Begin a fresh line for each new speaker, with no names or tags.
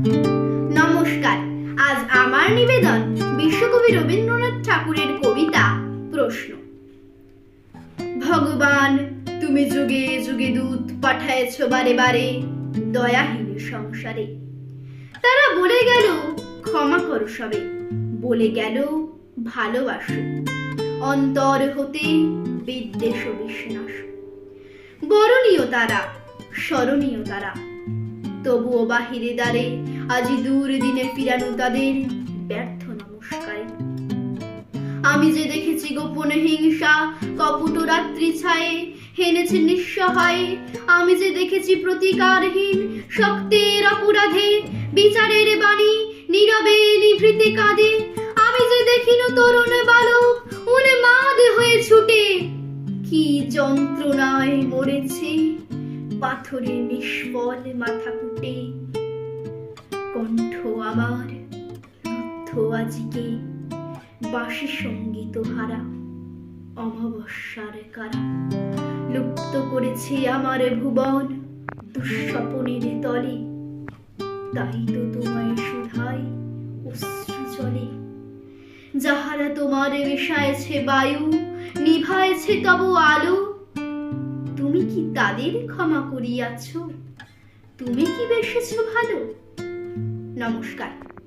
নমস্কার, আজ আমার নিবেদন বিশ্বকবি রবীন্দ্রনাথ ঠাকুরের কবিতা প্রশ্ন। ভগবান, তুমি যুগে যুগে দূত পাঠায়েছ বারে বারে দয়াহীন সংসারে। তারা বলে গেল, ক্ষমা করো সবে। বলে গেল, ভালোবাসো। অন্তর হতে বিদ্বেষ বিশ্বাস বরণীয় তারা, স্মরণীয় তারা। তবুও বাহিরে দ্বারে আজি দূর দিনে ফিরানো তাদের ব্যর্থ নমস্কারে। আমি যে দেখেছি গোপনে হিংসা কপট রাত্রি ছায়ে হেনেছে নিঃসহায়। আমি যে দেখেছি প্রতিকারহীন শক্তের অপরাধে, বিচারের বাণী নীরবে নিভৃতে কাঁদে। আমি যে দেখিনু তরুণ বালক, উন্মাদ হয়ে ছুটে। কি যন্ত্রণায় মরেছে পাথরে নিষ্ফল মাথা কুটে কণ্ঠ আমার রুদ্ধ আজকে বাসি সংগীত হারা, অমাবস্যার কারা। লুপ্ত করেছে আমার ভুবন দুঃস্বপনের তলে, তাই তো তোমায় শুধাই অশ্রু চলে। যাহারা তোমার মিশায়েছে বায়ু, নিভায়েছে তব আলো তুমি কি তাদের ক্ষমা করিয়াছ? তুমি কি বেসেছ ভালো? নমস্কার।